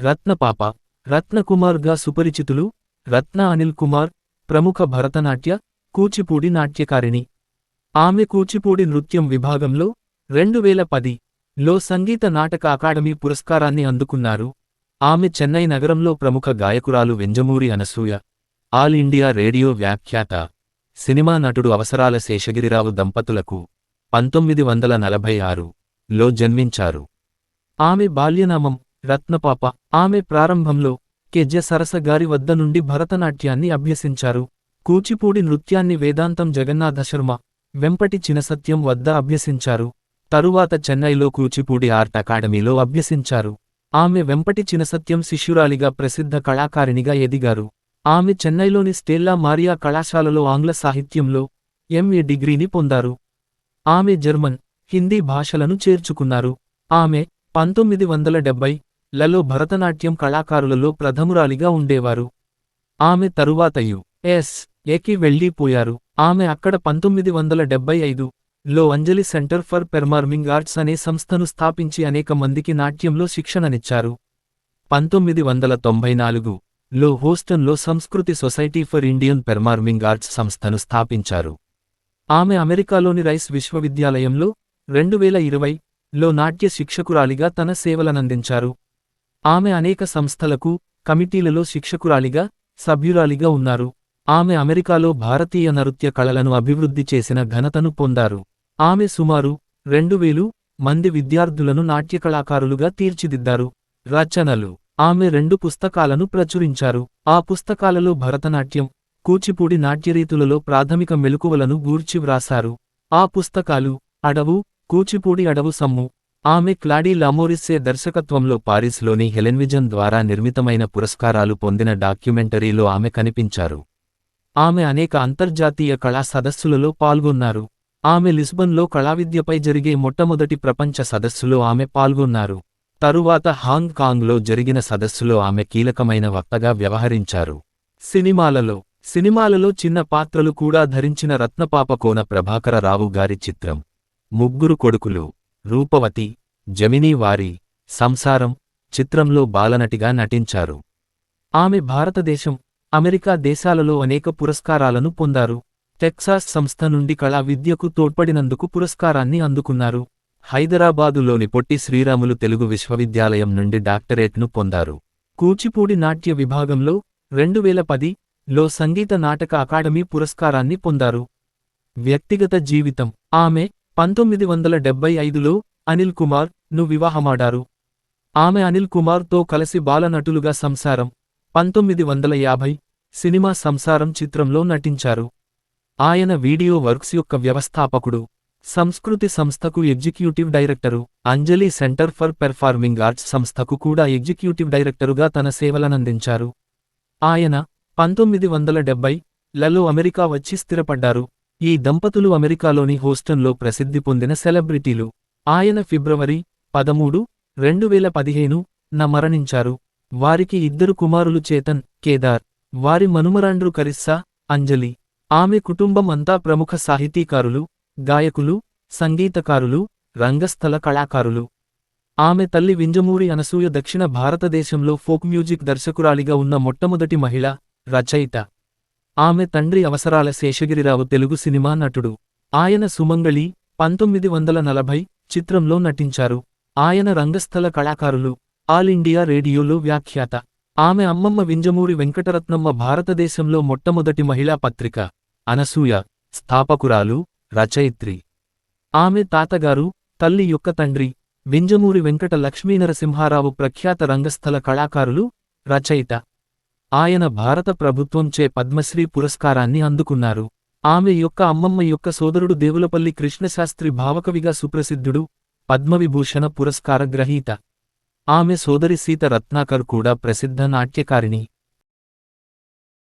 రత్నపాప రత్నకుమార్గా సుపరిచితులు రత్న అనిల్ కుమార్ ప్రముఖ భరతనాట్య కూచిపూడి నాట్యకారిణి. ఆమె కూచిపూడి నృత్యం విభాగంలో రెండు వేల పది లో సంగీత నాటక అకాడమీ పురస్కారాన్ని అందుకున్నారు. ఆమె చెన్నై నగరంలో ప్రముఖ గాయకురాలు Venjamuri Anasuya. All India Radio వ్యాఖ్యాత. సినిమా నటుడు అవసరాల శేషగిరిరావు దంపతులకు పంతొమ్మిది వందల నలభై ఆరు లో జన్మించారు. ఆమె బాల్యనామం రత్నపాప. ఆమె ప్రారంభంలో కెజ్జ సరస గారి వద్ద నుండి భరతనాట్యాన్ని అభ్యసించారు. కూచిపూడి నృత్యాన్ని వేదాంతం జగన్నాథ శర్మ వెంపటి చినసత్యం వద్ద అభ్యసించారు. తరువాత చెన్నైలో కూచిపూడి ఆర్ట్ అకాడమీలో అభ్యసించారు. ఆమె వెంపటి చినసత్యం శిష్యురాలిగా ప్రసిద్ధ కళాకారిణిగా ఎదిగారు. ఆమె చెన్నైలోని స్టెల్లా మారియా కళాశాలలో ఆంగ్ల సాహిత్యంలో ఎంఏ డిగ్రీని పొందారు. ఆమె జర్మన్ హిందీ భాషలను చేర్చుకున్నారు. ఆమె పంతొమ్మిది వందల డెబ్బై లలో భరతనాట్యం కళాకారులలో ప్రథమురాలిగా ఉండేవారు. ఆమె తరువాత యు ఎస్ ఏకి వెళ్ళిపోయారు ఆమె అక్కడ పంతొమ్మిది వందల డెబ్బై ఐదు లో Anjali centre for performing arts అనే సంస్థను స్థాపించి అనేక మందికి నాట్యంలో శిక్షణనిచ్చారు. పంతొమ్మిది వందల తొంభై నాలుగు లో హోస్టన్లో Sanskriti society for Indian performing arts సంస్థను స్థాపించారు. ఆమె అమెరికాలోని రైస్ విశ్వవిద్యాలయంలో రెండు వేల ఇరవై లో నాట్య శిక్షకురాలిగా తన సేవలనందించారు. ఆమె అనేక సంస్థలకు కమిటీలలో శిక్షకురాలిగా సభ్యురాలిగా ఉన్నారు. ఆమె అమెరికాలో భారతీయ నృత్య కళలను అభివృద్ధి చేసిన ఘనతను పొందారు. ఆమె సుమారు రెండు వేలు మంది విద్యార్థులను నాట్యకళాకారులుగా తీర్చిదిద్దారు. రచనలు. ఆమె రెండు పుస్తకాలను ప్రచురించారు. ఆ పుస్తకాలలో భరతనాట్యం కూచిపూడి నాట్యరీతులలో ప్రాథమిక మెలకువలను గూర్చి వ్రాశారు. ఆ పుస్తకాలు అడవు కూచిపూడి అడవు సమ్ము. ఆమె క్లాడీ లామోరిస్సే దర్శకత్వంలో పారిస్లోని హెలెన్విజన్ ద్వారా నిర్మితమైన పురస్కారాలు పొందిన డాక్యుమెంటరీలో ఆమె కనిపించారు. ఆమె అనేక అంతర్జాతీయ కళా సదస్సులలో పాల్గొన్నారు. ఆమె లిస్బన్లో కళావిద్యపై జరిగే మొట్టమొదటి ప్రపంచ సదస్సులో ఆమె పాల్గొన్నారు. తరువాత హాంగ్కాంగ్లో జరిగిన సదస్సులో ఆమె కీలకమైన వక్తగా వ్యవహరించారు. సినిమాలలో సినిమాలలో చిన్న పాత్రలు కూడా ధరించిన రత్నపాప కోన ప్రభాకరరావు గారి చిత్రం. ముగ్గురు కొడుకులు. రూపవతి జమినీ వారి సంసారం చిత్రంలో బాలనటిగా నటించారు. ఆమె భారతదేశం అమెరికా దేశాలలో అనేక పురస్కారాలను పొందారు. టెక్సాస్ సంస్థ నుండి కళా విద్యకు తోడ్పడినందుకు పురస్కారాన్ని అందుకున్నారు. హైదరాబాదులోని పొట్టి శ్రీరాములు తెలుగు విశ్వవిద్యాలయం నుండి డాక్టరేట్ను పొందారు. కూచిపూడి నాట్య విభాగంలో రెండు వేల పది లో సంగీత నాటక అకాడమీ పురస్కారాన్ని పొందారు. వ్యక్తిగత జీవితం ఆమె పంతొమ్మిది వందల డెబ్బై ఐదులో అనిల్ కుమార్ను వివాహమాడారు. ఆమె అనిల్ కుమార్తో కలిసి బాలనటులుగా సంసారం పంతొమ్మిది వందల యాభై సినిమా సంసారం చిత్రంలో నటించారు. ఆయన వీడియో వర్క్స్ యొక్క వ్యవస్థాపకుడు సంస్కృతి సంస్థకు executive director Anjali centre for performing arts సంస్థకు కూడా ఎగ్జిక్యూటివ్ డైరెక్టరుగా తన సేవలనందించారు. ఆయన పంతొమ్మిది వందల డెబ్బై లలో అమెరికా వచ్చి స్థిరపడ్డారు. ఈ దంపతులు అమెరికాలోని హోస్టన్లో ప్రసిద్ధి పొందిన సెలబ్రిటీలు. ఆయన ఫిబ్రవరి పదమూడు రెండు వేల పదిహేను న మరణించారు. వారికి ఇద్దరు కుమారులు చేతన్ కేదార్ వారి మనుమరాండ్రు కరిస్సా అంజలి. ఆమె కుటుంబం అంతా ప్రముఖ సాహితీకారులు గాయకులు సంగీతకారులు రంగస్థల కళాకారులు. ఆమె తల్లి వింజమూరి అనసూయ దక్షిణ భారతదేశంలో ఫోక్ మ్యూజిక్ దర్శకురాలిగా ఉన్న మొట్టమొదటి మహిళ రచయిత. ఆమె తండ్రి అవసరాల శేషగిరిరావు తెలుగు సినిమా నటుడు. ఆయన సుమంగళి పంతొమ్మిది వందల నలభై చిత్రంలో నటించారు. ఆయన రంగస్థల కళాకారులు. ఆల్ ఇండియా రేడియోలో వ్యాఖ్యాత. ఆమె అమ్మమ్మ వింజమూరి వెంకటరత్నమ్మ భారతదేశంలో మొట్టమొదటి మహిళా పత్రిక. అనసూయ స్థాపకురాలు రచయిత్రి. ఆమె తాతగారు తల్లి యొక్క తండ్రి వింజమూరి వెంకట లక్ష్మీనరసింహారావు ప్రఖ్యాత రంగస్థల కళాకారులు రచయిత. ఆయన భారత ప్రభుత్వంచే పద్మశ్రీ పురస్కారాన్ని అందుకున్నారు. ఆమె యొక్క అమ్మమ్మ యొక్క సోదరుడు దేవులపల్లి కృష్ణశాస్త్రి భావకవిగా సుప్రసిద్ధుడు పద్మవిభూషణ పురస్కార గ్రహీత. ఆమె సోదరి సీత రత్నాకర్ కూడా ప్రసిద్ధ నాట్యకారిణి.